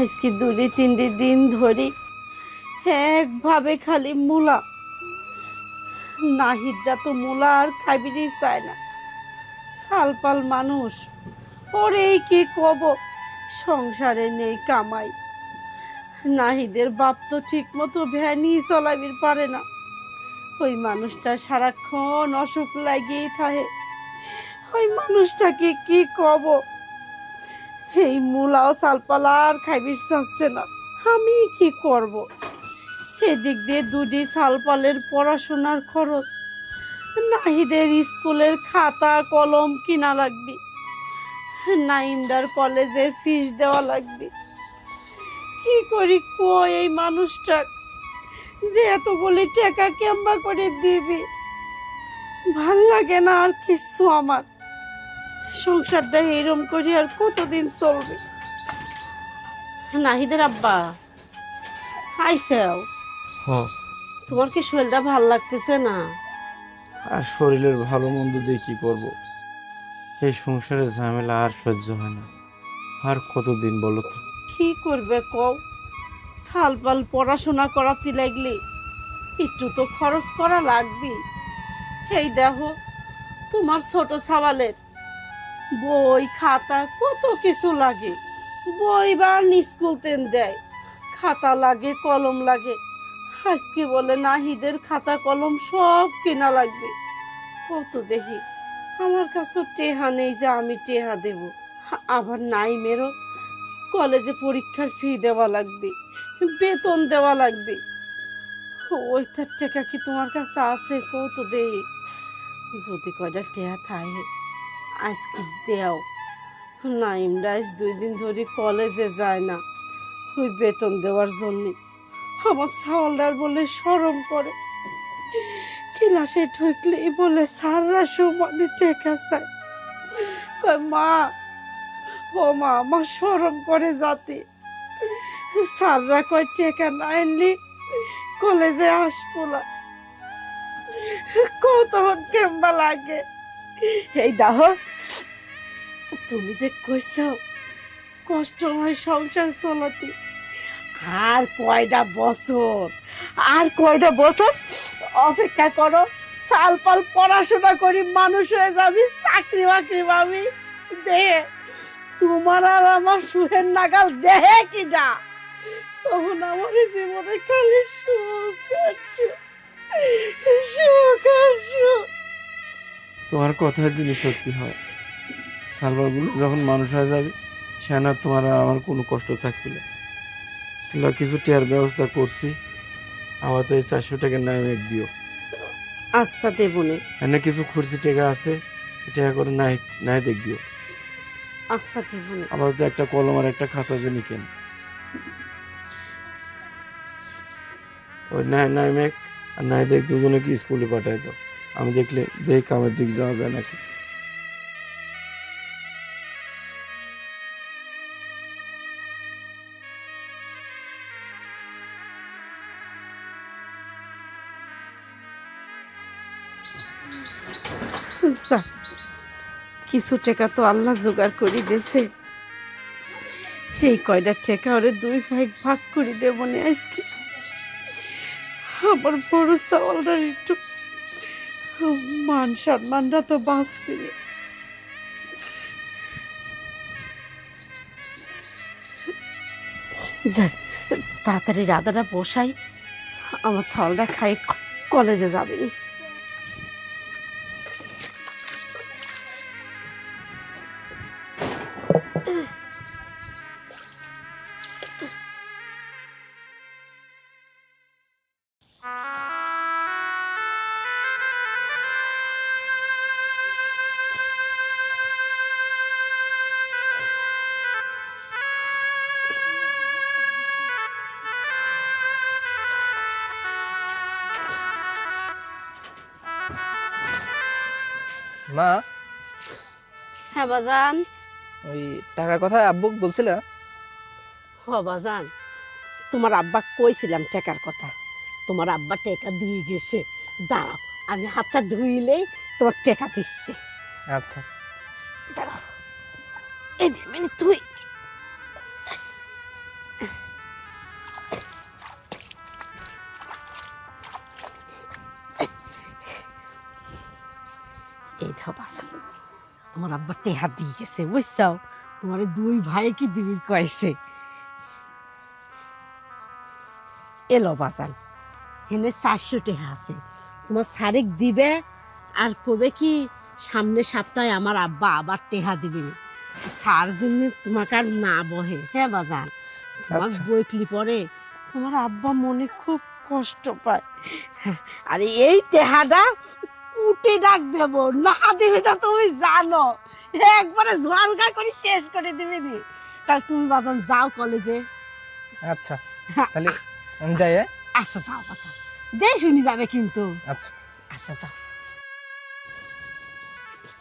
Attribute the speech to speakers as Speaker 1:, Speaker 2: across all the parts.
Speaker 1: আজকে দুটি তিনটি দিন ধরে একভাবে খালি মূলা। নাহিদরা তো মূলা আর খাবিরই চায় না। সালপাল মানুষ, ওরে কি কব, সংসারে নেই কামাই। নাহিদের বাপ তো ঠিক মতো ভ্যানই চলাবির পারে না। ওই মানুষটা সারাক্ষণ অসুখ লাগিয়েই থাকে। ওই মানুষটাকে কি কব এই মূলাও সালপালা আর খাইবির চাচ্ছে না। আমি কি করব? এদিক দিয়ে দুটি সালপালের পড়াশোনার খরচ, নাহিদের স্কুলের খাতা, কলম কিনা লাগবে, নাইমদার কলেজের ফিস দেওয়া লাগবে। কি করি কই এই মানুষটা? যে এতগুলি টাকা কেম্বা করে দিবি। ভালো লাগে না আর কিছু আমার। সংসারটা এরম করি আর কতদিন চলবে? নাহিদের আব্বা আইসাও
Speaker 2: হ
Speaker 1: তোমার কি শরীরটা ভালো লাগতেছে না?
Speaker 2: আর শরীরের ভালো মন্দ দিয়ে কি করব? এই সংসারের ঝামেলা আর সহ্য হয় না। আর কতদিন বলো তো?
Speaker 1: কি করবে কও? সালপাল পড়াশোনা করাতে লাগলে একটু তো খরচ করা লাগবে এই দেখো তোমার ছোট সাবালের বই, খাতা, কত কিছু লাগে। বই বা স্কুল তেন দেয়। খাতা লাগে, কলম লাগে। আজকে বলে নাহিদের খাতা, কলম সব কেনা লাগবে। কত দেখি, আমার কাছ তো টেহা নেই যে আমি টেহা দেব। আবার নাই মেরো, কলেজে পরীক্ষার ফি দেওয়া লাগবে, বেতন দেওয়া লাগবে। ওই তার টাকা কি তোমার কাছে আছে? কত দেই যদি কয়টা টেয়া থাকে। আজকে দেও। নাইমরা আজ দুই দিন ধরে কলেজে যায় না। ওই বেতন দেওয়ার জন্যে আমার সাওয়ালদার বলে সরম করে। ক্লাসে ঢুকলেই বলে সাররা সমানে টেকা চায়। মা, ও মা, আমার সরম করে যাতে। স্যাররা কয়, টেকা না আনলি কলেজে আসব না। কতক্ষণ কেমবা লাগে? এই দাহ, তুমি যে কইছ, কষ্ট হয় সংসার চলাতে। আর কয়টা বছর, আর কয়টা বছর? অপেক্ষা করো সাল পাল পড়াশোনা করি মানুষ হয়ে যাবি, চাকরি বাকরি পাবি। দে, তোমার আর আমার সুখের নাগাল দেহে কি যা তখন আমার জীবনে খালি সুখ সুখ সুখ।
Speaker 2: তোমার কথা যদি সত্যি হয় সালবারগুলো যখন মানুষ হয়ে যাবে সে না তোমার আর আমার কোনো কষ্ট থাকবে না। কিছু টেয়ার ব্যবস্থা করছি আমার তো এই চারশো টাকার নাম এক দিও।
Speaker 1: আচ্ছা দেবনে।
Speaker 2: এনে কিছু খুরসি টাকা আছে টাকা করে নাই নাই দেখ দিও।
Speaker 1: আচ্ছা দেবনে।
Speaker 2: আবার তো একটা কলম আর একটা খাতা জানি কেন ওই নাই নাই মেক আর নাই দেখ দুজনে কি স্কুলে পাঠায় দাও। আমি দেখলে দেখ কামের দিক যাওয়া যায় নাকি।
Speaker 1: কিছু টাকা তো আল্লাহ জোগাড় করে দিয়েছে। এই কয়টা টাকা ওরে দুই ভাগ ভাগ করে দেব আজকে। আমার বড় চাওয়ালটার একটু মান সম্মানটা তো বাঁচবে। যাই তাড়াতাড়ি রাধাটা বসাই। আমার সালটা খাই কলেজে যাবে। বাজান।
Speaker 3: ওই টাকার কথা আব্বু বলছিল।
Speaker 1: হ বাজান। তোমার আব্বা কইছিলাম টাকার কথা। তোমার আব্বা টাকা দিয়ে গেছে। দাঁড়াও আমি হাতটা ধুইলেই তোমার টাকা দিচ্ছে।
Speaker 3: আচ্ছা।
Speaker 1: দাঁড়াও। এই মানে তুই তোমার আব্বা টেহা দিয়ে গেছে বুঝছাও? তোমার দুই ভাই কি দিবির কয়েছে। এলো বাজান হেনে চারশো টেহা আছে। তোমার শারেক দিবে আর কবে কি সামনে সপ্তাহে আমার আব্বা আবার টেহা দিবে। সার জন্য তোমাকে আর না বহে হ্যাঁ বাজান তোমার
Speaker 3: আচ্ছা।
Speaker 1: বইকলি পরে তোমার আব্বা মনে খুব কষ্ট পায়। আর এই টেহাটা কুটে ডাক দেব। না দিলে তো তুমি জানো। একবারে ঝলকা করে শেষ করে দিবে নি। কাল তুমি বাজান যাও কলেজে।
Speaker 3: আচ্ছা তাহলে আমি যাই হ্যাঁ?
Speaker 1: আচ্ছা যাও বাজান। দে শুনি যাবে কিন্তু।
Speaker 3: আচ্ছা।
Speaker 1: আচ্ছা যাও।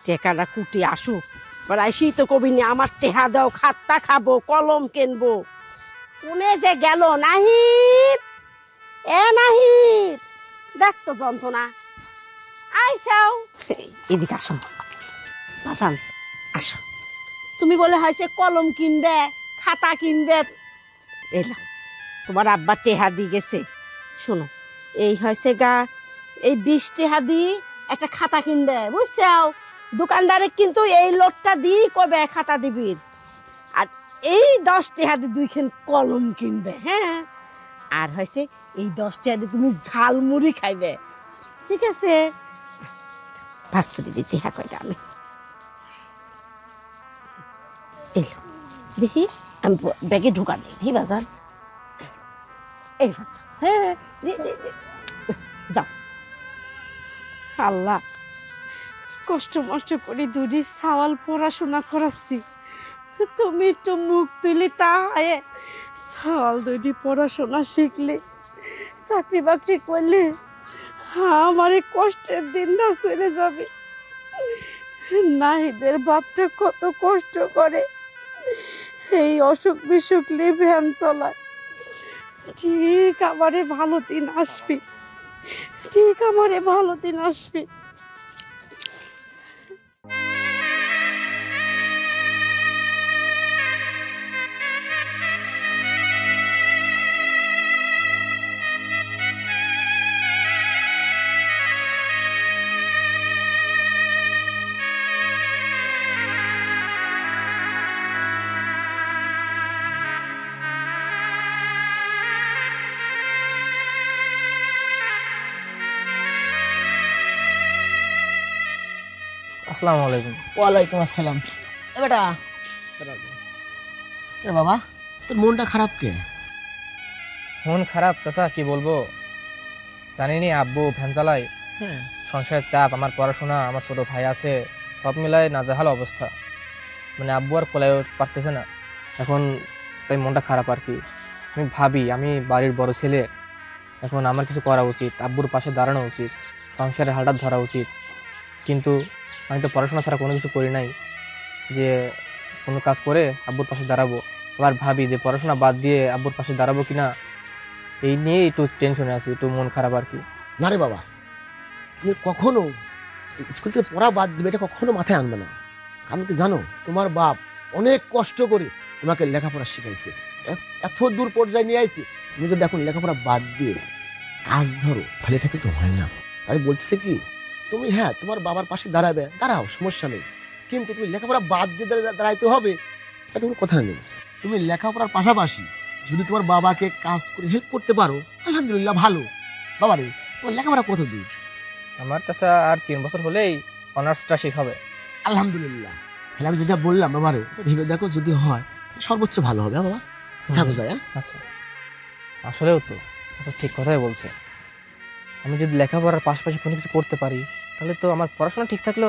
Speaker 1: টেকাটা কুটি আসুক। এবার তো কবি নি আমার টেহা দাও খাত্তা খাব কলম কিনবো। কোনে যে গেল নাহিত এ নাহিত দেখ তো যন্ত্রণা। আইসাও এদিকে আসো বাসান। আসো। তুমি বলে হয়েছে কলম কিনবে খাতা কিনবে। এলাম তোমার আব্বা টেহা দিয়ে গেছে। শোনো এই হয়েছে গা এই বিশ টেহা দিয়ে একটা খাতা কিনবে বুঝছাও? দোকানদারে কিন্তু এই লোটটা দিয়ে কবে খাতা দিবি? আর এই দশ টেহা দিয়ে দুইখান কলম কিনবে হ্যাঁ? আর হয়েছে এই দশ টেহা দিয়ে তুমি ঝালমুড়ি খাইবে। ঠিক আছে? পাঁচ করে কয়টা আমি। এলো, দেখি, আমি ব্যাগে ঢুকা দিই। এই হ্যাঁ। যাও। আল্লাহ, কষ্ট মষ্ট করে দুটি সাওয়াল পড়াশোনা করাচ্ছি। তুমি একটু মুখ তুলি তা হয় সাওয়াল দুটি পড়াশোনা শিখলে চাকরি বাকরি করলে আমার এই কষ্টের দিনটা চলে যাবে। নাহিদের বাপটা কত কষ্ট করে এই অসুখ বিসুখ নিয়ে ভ্যান চলায়। ঠিক আমারে ভালো দিন আসবি। ঠিক আমারে ভালো দিন আসবে।
Speaker 3: আসসালামু আলাইকুম।
Speaker 4: ওয়ালাইকুম আসসালাম। এ বেটা। এ বাবা তোর মনটা খারাপ কে?
Speaker 3: মন খারাপ চাচা কি বলব? জানিনি আব্বু ভ্যান চালায়।
Speaker 4: হ্যাঁ।
Speaker 3: সংসারের চাপ আমার পড়াশোনা আমার ছোট ভাই আছে সব মিলায় নাজাহাল অবস্থা। মানে আব্বু আর কোলায় পারতেছে না। এখন তাই মনটা খারাপ আর কি। আমি ভাবি আমি বাড়ির বড় ছেলে। এখন আমার কিছু করা উচিত আব্বুর পাশে দাঁড়ানো উচিত সংসারের হালটা ধরা উচিত। কিন্তু আমি তো পড়াশোনা ছাড়া কোনো কিছু করি নাই যে কোনো কাজ করে আব্বুর পাশে দাঁড়াবো। আবার ভাবি যে পড়াশোনা বাদ দিয়ে আব্বুর পাশে দাঁড়াবো কি না এই নিয়ে একটু টেনশনে আছি, একটু মন খারাপ আর কি।
Speaker 4: না রে বাবা, তুমি কখনো স্কুল থেকে পড়া বাদ দিবে এটা কখনো মাথায় আনবে না। কারণ কি জানো, তোমার বাপ অনেক কষ্ট করে তোমাকে লেখাপড়া শিখাইছে। এত দূর পর্যায়ে নিয়ে আইছে, তুমি যদি এখন লেখাপড়া বাদ দিয়ে কাজ ধরো, তাহলে এটা কিন্তু হয় না। তাই বলছে কি তুমি হ্যাঁ তোমার বাবার পাশে দাঁড়াবে। দাঁড়াও সমস্যা নেই। কিন্তু তুমি লেখাপড়া বাদ দিয়ে দাঁড়া- দাঁড়াইতে হবে। এটা কোনো কথা নেই। তুমি লেখাপড়ার পাশাপাশি যদি তোমার বাবাকে কাজ করে হেল্প করতে পারো আলহামদুলিল্লাহ ভালো। বাবারে তোমার লেখাপড়া কত দূর?
Speaker 3: আমার চাচা আর তিন বছর হলেই অনার্সটা শেষ হবে।
Speaker 4: আলহামদুলিল্লাহ। তাহলে আমি যেটা বললাম বাবারে ভেবে দেখো যদি হয় সর্বোচ্চ ভালো হবে হ্যাঁ বাবা? থাকো যায় হ্যাঁ?
Speaker 3: আচ্ছা। আসলেও তো আচ্ছা ঠিক কথাই বলছে। আমি যদি লেখাপড়ার পাশাপাশি কোনো কিছু করতে পারি তাহলে তো আমার পড়াশোনা ঠিক থাকল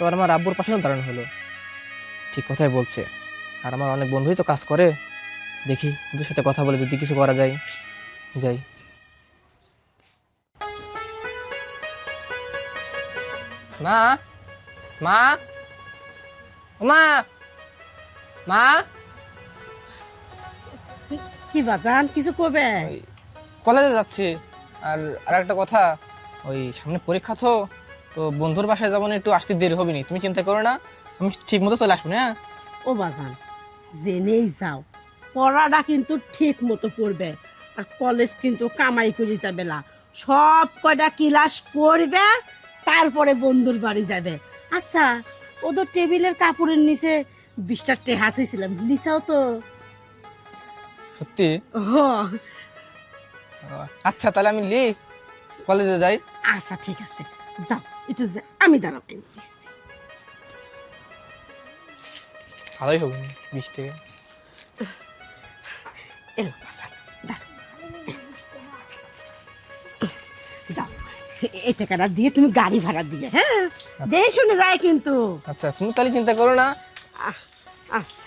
Speaker 3: এবার আমার আব্বুর পাশেও দাঁড়ানো হলো। ঠিক কথাই বলছে। আর আমার অনেক বন্ধুই তো কাজ করে। দেখি ওদের সাথে কথা বলে যদি কিছু করা যায়। যাই। মা মা মা মা।
Speaker 1: কি বাজান কিছু কবে
Speaker 3: কলেজে যাচ্ছি। আর আর একটা কথা ওই সামনে পরীক্ষা তো। তো বন্ধুর বাসায় যাব না একটু আসতে দেরি হবে নি তুমি চিন্তা করো না আমি ঠিক মতো চলে আসব না হ্যাঁ?
Speaker 1: ও বাজান জেনেই যাও পড়াটা কিন্তু ঠিক মতো পড়বে আর কলেজ কিন্তু কামাই করে যাবে না। সব কয়টা ক্লাস করবে তারপরে বন্ধুর বাড়ি যাবে। আচ্ছা ও ওদের টেবিলের কাপড়ের নিচে বিশটা টেহা ছিলাম লিসাও তো।
Speaker 3: সত্যি? আচ্ছা তাহলে আমি লি কলেজে যাই।
Speaker 1: আচ্ছা ঠিক আছে যাও। একটু যা আমি দাঁড়াও দিচ্ছি।
Speaker 3: ভালোই হবে বিশ টাকা
Speaker 1: এলো যাও। এই টাকাটা দিয়ে তুমি গাড়ি ভাড়া দিয়ে হ্যাঁ? দেখে শুনে যায় কিন্তু।
Speaker 3: আচ্ছা তুমি তাহলে চিন্তা করো না।
Speaker 1: আচ্ছা।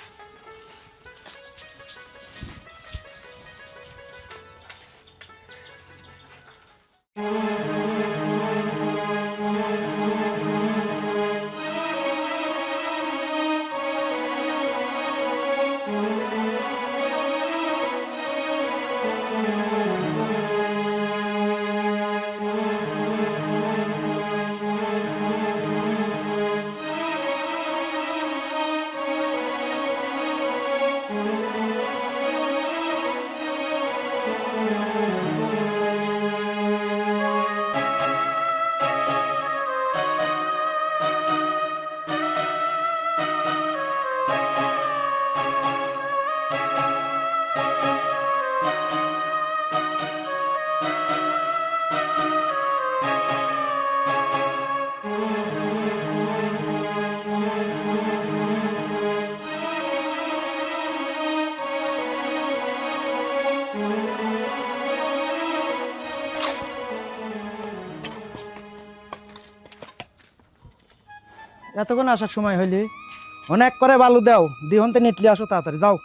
Speaker 5: এতক্ষণ আসার সময় হইলি। অনেক করে বালু দাও, দিহন্তে নিটলি আসো তাড়াতাড়ি, যাও।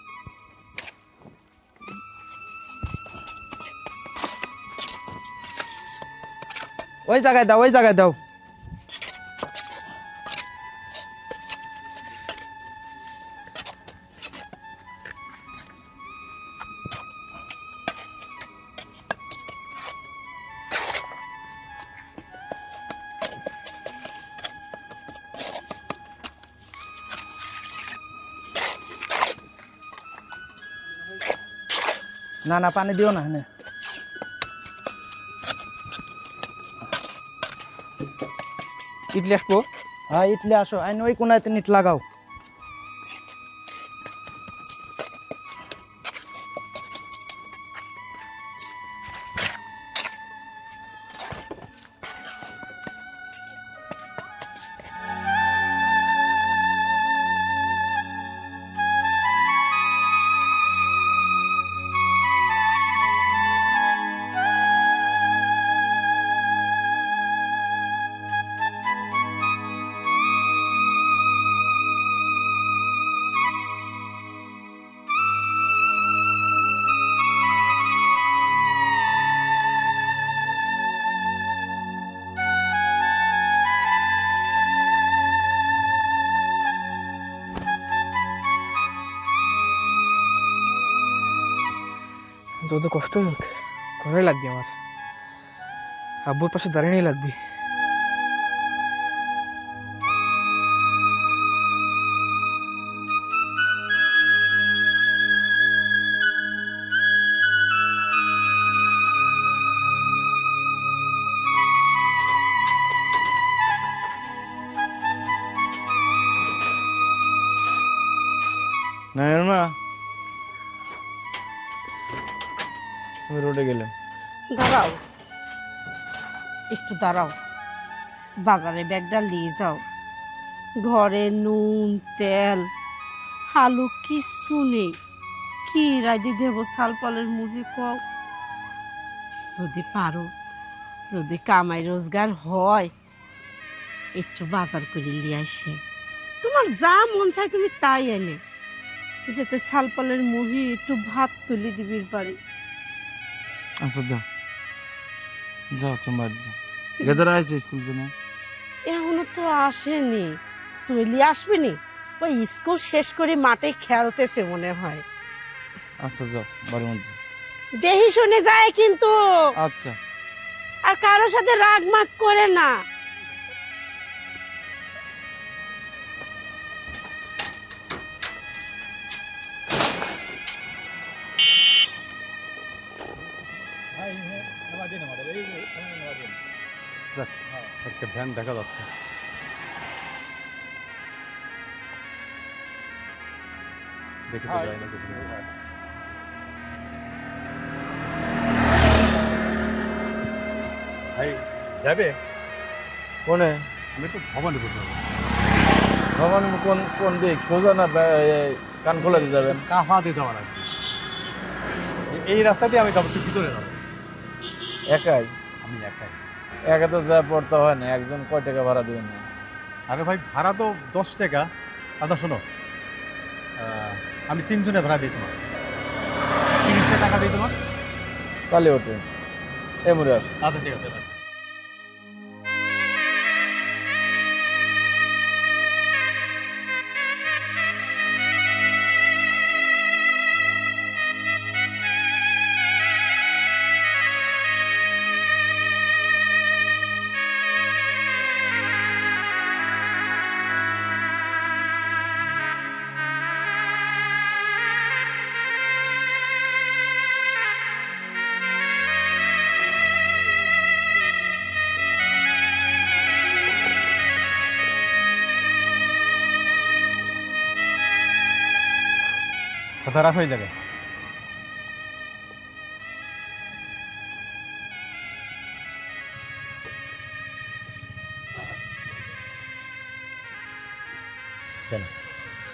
Speaker 5: ওই জায়গায় দাও, ওই জায়গায় দাও। না না পানি দিও না হ্যাঁ
Speaker 3: ইডলি আসব?
Speaker 5: হ্যাঁ ইটলি আসো। আইন ওই কোনায় নিট লাগাও।
Speaker 3: যত কষ্ট হোক করাই লাগবে আমার। আব্বুর পাশে দাঁড়িয়েই লাগবে।
Speaker 2: নায়ের আমি রোডে গেলাম।
Speaker 1: দাঁড়াও। একটু দাঁড়াও। বাজারে ব্যাগটা নিয়ে যাও। ঘরে নুন, তেল, আলু কিচ্ছু নেই। কি রাইদি দেবো সালপালের মুখে কও যদি পারো, যদি কামাই রোজগার হয়, একটু বাজার করে নিয়ে আসে। তোমার যা মন চায় তুমি তাই এনে। যেতে সালপালের মুহি একটু ভাত তুলি দিবির পারি
Speaker 2: আচ্ছা দাও যাও তুমি বাড়ি যাও। গেদারা আছে স্কুল জন্য
Speaker 1: এখনও তো আসেনি। চলি আসবে নি ওই স্কুল শেষ করে মাঠে খেলতেছে মনে হয়।
Speaker 2: আচ্ছা যাও বাড়ির মধ্যে।
Speaker 1: দেহি শুনে যায় কিন্তু।
Speaker 2: আচ্ছা।
Speaker 1: আর কারোর সাথে রাগ মাগ করে না।
Speaker 6: একটা ভ্যান দেখা যাচ্ছে। ভাই যাবে?
Speaker 2: কোনে?
Speaker 6: আমি তো ভবানীপুর যাব।
Speaker 2: ভবানীপুর কোন কোন দিক? সোজা না কানখোলা দিয়ে যাবেন?
Speaker 6: কাঁচা দিতে হবে লাগবে এই রাস্তা দিয়ে আমি যাব তুই ভিতরে যাব।
Speaker 2: একাই?
Speaker 6: আমি একাই।
Speaker 2: একা তো যা পড়তে হয় না একজন কয় টাকা ভাড়া দিবেন? না
Speaker 6: আরে ভাই ভাড়া তো দশ টাকা। আচ্ছা শোনো। আমি তিনজনে ভাড়া দিই তোমার। তিরিশটা টাকা দিই তোমার।
Speaker 2: তাহলে ওঠে। এমরে আসো
Speaker 6: আচ্ছা ঠিক আছে আচ্ছা রাখো এই জায়গায়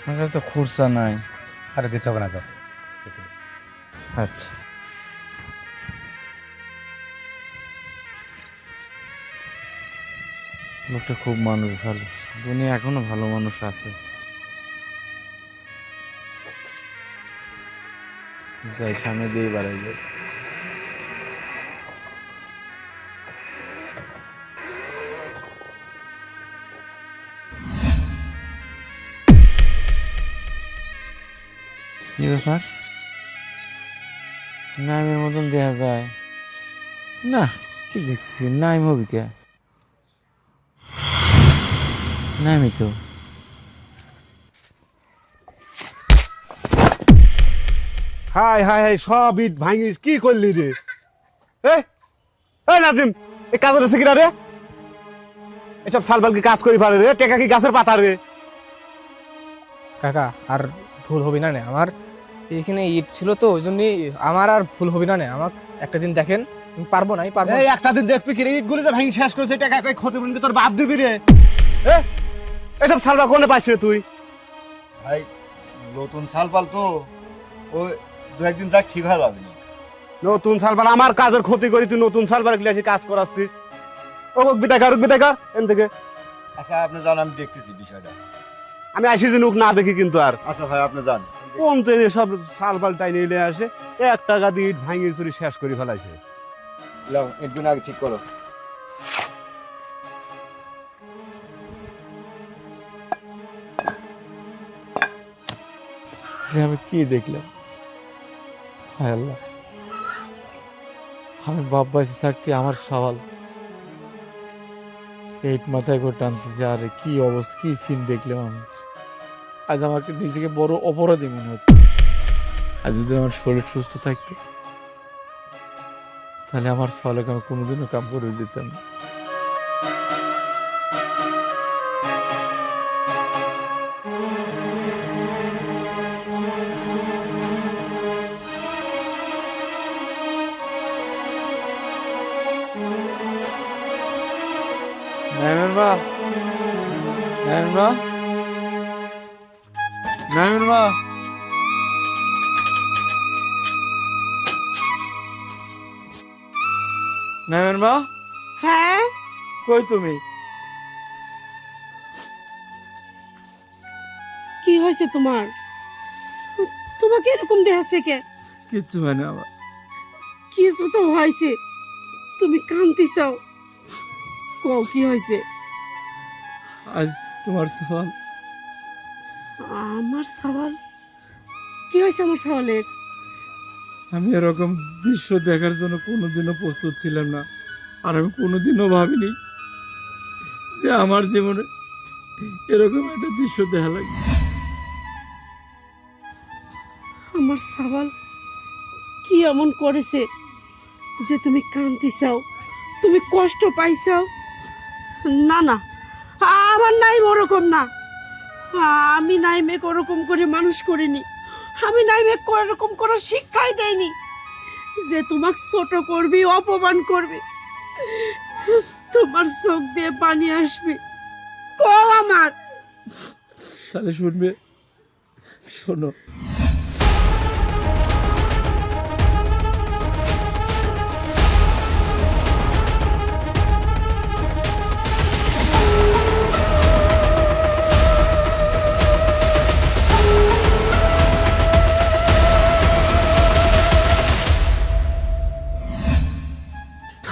Speaker 2: আমার কাছে তো খুরসা নাই।
Speaker 6: আরে দিতে হবে না যাও।
Speaker 2: আচ্ছা। লোকটা খুব মানুষ ভালো। দুনিয়া এখনও ভালো মানুষ আছে। যাই, সামনে দিয়ে বাড়াই যাই। কি ব্যাপার? নাইমের মতন দেখা যায়। না, কি দেখছি? নাইম হবি কে? নাইমই তো।
Speaker 6: হাই হাই হাই সব ইট ভাঙিস কি করলি রে? এ নাজিম এ কাজের আছে কিনা রে? এসব সালবাল কি কাজ করি পারে রে টেকা কি গাছের পাতা রে?
Speaker 3: কাকা আর ভুল হবি না নে আমার এখানে ইট ছিল তো ওই জন্যই আমার আর ভুল হবি না নে আমাকে একটা দিন দেখেন আমি পারব না আমি পারব না।
Speaker 6: এই একটা দিন দেখবি কি রে ইট গুলি যে ভাঙি শেষ করেছে টাকা কই ক্ষতি পূরণ তোর বাপ দিবি রে। এ এসব সালবা কোনে পাইছ রে তুই?
Speaker 7: ভাই নতুন সাল পাল তো ওই দু একদিন যাক ঠিক হয়ে যাবে না
Speaker 6: নতুন সালবার আমার কাজের ক্ষতি করি তুই নতুন সালবার গিয়ে এসে কাজ করাচ্ছিস। ও বিদাকার বিদাকার এন থেকে।
Speaker 7: আচ্ছা আপনি জান আমি দেখতেছি বিষয়টা।
Speaker 6: আমি আসি যে নুক না দেখি কিন্তু আর।
Speaker 7: আচ্ছা ভাই আপনি যান।
Speaker 6: কোন ট্রেনে সব সালবাল টাইনে নিয়ে আসে এক টাকা দিয়ে ইট ভাঙি চুরি শেষ করে ফেলাইছে।
Speaker 7: লাও একদিন আগে ঠিক করো।
Speaker 2: আমি কি দেখলাম? হায় আল্লাহ। আমি বাপ বাইসে থাকতে আমার সওয়াল। পেট মাথায় করে টানতেছে, আরে কি অবস্থা, কি সিন দেখলাম আমি। আজ আমাকে নিজেকে বড় অপরাধী মনে হচ্ছে। আজ যদি আমার শরীর সুস্থ থাকতো, তাহলে আমার সওয়ালকে আমি কোনোদিনও কাম করে দিতাম না। মা নাইমের মা নাইমের মা নাইমের মা
Speaker 1: হ্যাঁ?
Speaker 2: কই তুমি?
Speaker 1: কি হয়েছে তোমার? তোমাকে এরকম দেখাচ্ছে কে?
Speaker 2: কিচ্ছু হয় না আমার।
Speaker 1: কিছু তো হয়েছে। তুমি কান্তি চাও কও কি হয়েছে?
Speaker 2: আজ তোমার সওয়াল।
Speaker 1: আমার সওয়াল? কি হয়েছে আমার সওয়ালের?
Speaker 2: আমি এরকম দৃশ্য দেখার জন্য কোনোদিনও প্রস্তুত ছিলাম না আর আমি কোনোদিনও ভাবিনি যে আমার জীবনে এরকম একটা দৃশ্য দেখা লাগে
Speaker 1: আমার সওয়াল কি এমন করেছে যে তুমি কান্তি চাও তুমি কষ্ট পাইছাও না না আমার নাই ওরকম না। আমি নাইমে ওরকম করে মানুষ করিনি। আমি নাইমে ওরকম কোনো শিক্ষাই দেয়নি যে তোমাকে ছোট করবি, অপমান করবে, তোমার চোখ দিয়ে পানি আসবে। কও আমার।
Speaker 2: তাহলে শুনবে। শোনো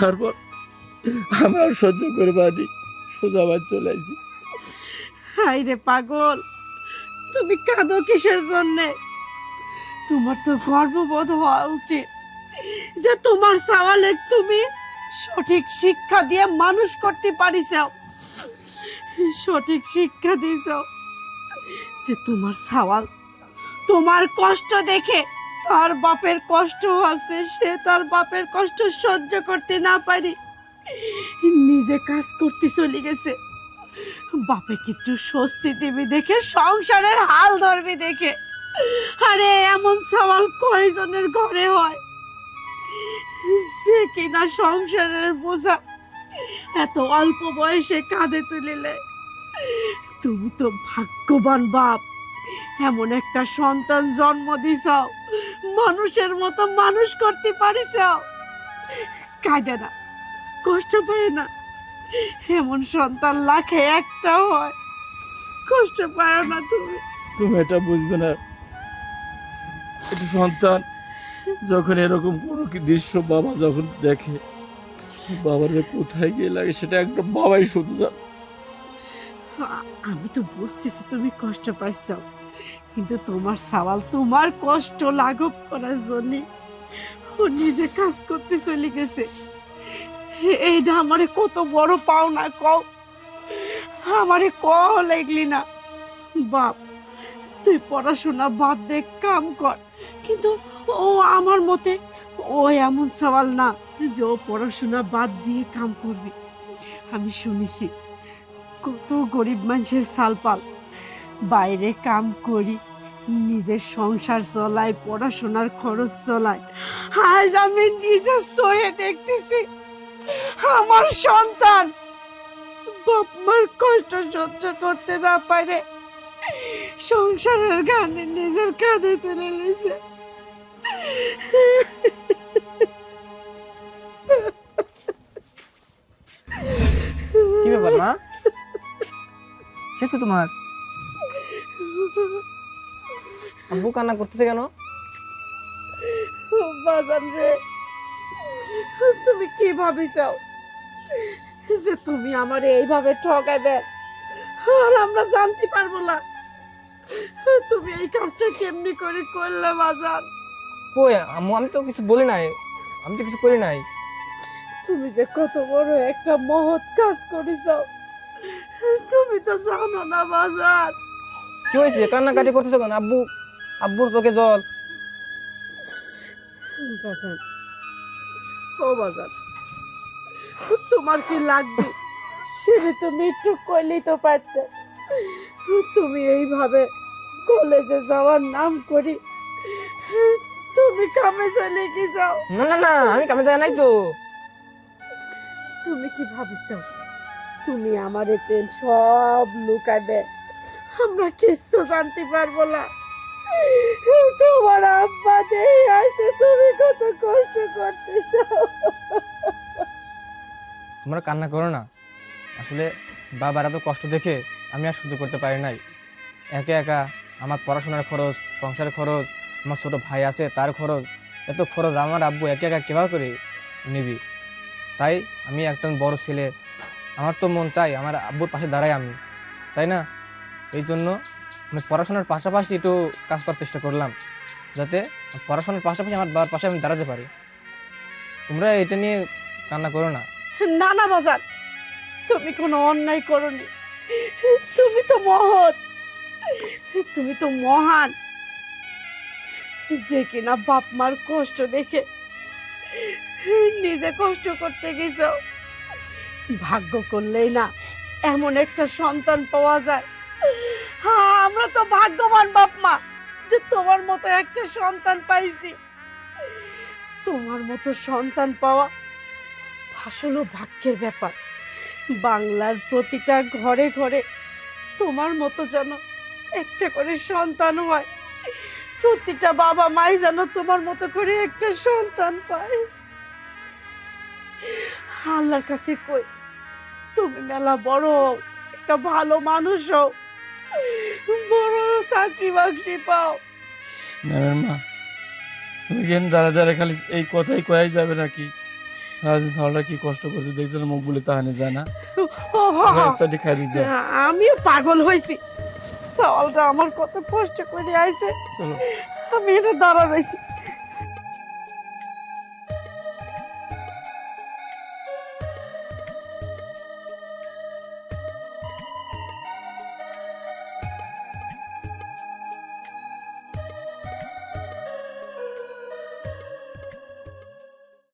Speaker 2: তারপর আমার সহ্য করে পারি সোজা আবার চলে আসি
Speaker 1: হাই রে পাগল, তুমি কাঁদো কিসের জন্যে? তোমার তো গর্ববোধ হওয়া উচিত যে তোমার সওয়ালে তুমি সঠিক শিক্ষা দিয়ে মানুষ করতে পারিস সঠিক শিক্ষা দিয়েছ যে তোমার সওয়াল তোমার কষ্ট দেখে তার বাপের কষ্ট আছে, সে তার বাপের কষ্ট সহ্য করতে না পারি। নিজে কাজ করতে চলে গেছে। বাপে একটু স্বস্তি দিবি দেখে, সংসারের হাল ধরবি দেখে। আরে, এমন সওয়াল কয়জনের ঘরে হয়? সে কিনা সংসারের বোঝা এত অল্প বয়সে কাঁধে তুলিলে। তুমি তো ভাগ্যবান বাপ। এমন একটা সন্তান জন্ম দিছ মানুষের মতো মানুষ করতে পারিস কাঁদে না কষ্ট পায় না। এমন সন্তান লাখে একটাও হয়। কষ্ট পায় না তুমি।
Speaker 2: তুমি এটা বুঝবে না। একটু সন্তান যখন এরকম কোনো কি দৃশ্য বাবা যখন দেখে বাবার যে কোথায় গিয়ে লাগে সেটা একদম বাবাই শুধু
Speaker 1: আমি তো বুঝতেছি তুমি কষ্ট পাইছ কিন্তু তোমার সওয়াল তোমার কষ্ট লাঘব করার জন্য ও নিজে কাজ করতে চলে গেছে। এইটা আমারে কত বড় পাওনা কও। আমারে ক লাগলি না। বাপ, তুই পড়াশোনা বাদ দে, কাম কর। কিন্তু ও আমার মতে ও এমন সওয়াল না যে ও পড়াশোনা বাদ দিয়ে কাম করবে। আমি শুনেছি কত গরিব মানুষের সালপাল বাইরে কাম করি, নিজের সংসার চলাই, পড়াশোনার খরচ চলাই। আজ আমি নিজে সয়ে দেখতেছি, আমার সন্তান কষ্ট সহ্য করতে না পারে। সংসারের গানে নিজের কাঁধে তুলে নিয়েছে।
Speaker 3: কি ব্যাপার, মা? তোমার? আব্বু কান্না করতেছে কেন?
Speaker 1: বাজান রে তুমি কি ভাবিছাও যে তুমি আমার এইভাবে ঠকাইবে? আর আমরা জানতে পারব না। তুমি এই কাজটা কেমনি করে করলে বাজান?
Speaker 3: কই আম্মু আমি তো কিছু বলি নাই। আমি তো কিছু করি নাই।
Speaker 1: তুমি যে কত বড় একটা মহৎ কাজ করেছ তুমি তো জানো না বাজার
Speaker 3: কি হয়েছে? কান্নাকাটি করতেছো কেন? আব্বু আব্বুর চোখে জল।
Speaker 1: বাজার। ও বাজার। তোমার কি লাগবে? সেটা তুমি একটু কইলেই তো পারতে। তুমি এইভাবে কলেজে যাওয়ার নাম করি তুমি কামে চলে কি যাও?
Speaker 3: না না না আমি কামে যাই নাই তো।
Speaker 1: তুমি কি ভাবিছ? তুমি আমার এতে সব লুকাবে আমরা কিচ্ছু জানতে পারব না। তোমার আব্বা দেই আছে, তুমি কত কষ্ট করতেছ।
Speaker 3: তোমরা কান্না করো না। আসলে বাবার এত কষ্ট দেখে আমি আর সহ্য করতে পারি নাই। একা একা আমার পড়াশোনার খরচ, সংসারের খরচ, আমার ছোটো ভাই আছে, তার খরচ, এত খরচ আমার আব্বু একা একা কীভাবে করে নিবি? তাই আমি একজন বড় ছেলে। আমার তো মন চাই আমার আব্বুর পাশে দাঁড়াই আমি, তাই না? এই জন্য আমি পড়াশোনার পাশাপাশি একটু কাজ করার চেষ্টা করলাম, যাতে পড়াশোনার পাশাপাশি আমার বাবার পাশে আমি দাঁড়াতে পারি। তোমরা এটা নিয়ে কান্না করো না।
Speaker 1: না না, বাজার, তুমি কোনো অন্যায় করনি। তুমি তো মহৎ। তুমি তো মহান। যে কিনা বাপ মার কষ্ট দেখে নিজে কষ্ট করতে গেছ। ভাগ্য করলেই না এমন একটা সন্তান পাওয়া যায়। হ্যাঁ আমরা তো ভাগ্যবান বাপ মা যে তোমার মতো একটা সন্তান পাইছি। তোমার মতো সন্তান পাওয়া আসলে ভাগ্যের ব্যাপার। বাংলার প্রতিটা ঘরে ঘরে তোমার মতো যেন একটা করে সন্তান হয়। প্রতিটা বাবা মাই যেন তোমার মতো করে একটা সন্তান পায়। আল্লাহর কাছে কই, তুমি মেলা বড়, একটা ভালো মানুষ হও। বড় চাকরি বাকরি পাও।
Speaker 2: ম্যামের মা তুমি কেন দাঁড়া দাঁড়া খালি এই কথাই কয়াই যাবে নাকি? সারাদিন সারাটা কি কষ্ট করছে দেখছেন মুখ বলে তাহানে যায় না?
Speaker 1: আমিও পাগল হয়েছি। চালটা আমার কত কষ্ট করে আইছে। আমি এটা দাঁড়া রয়েছি।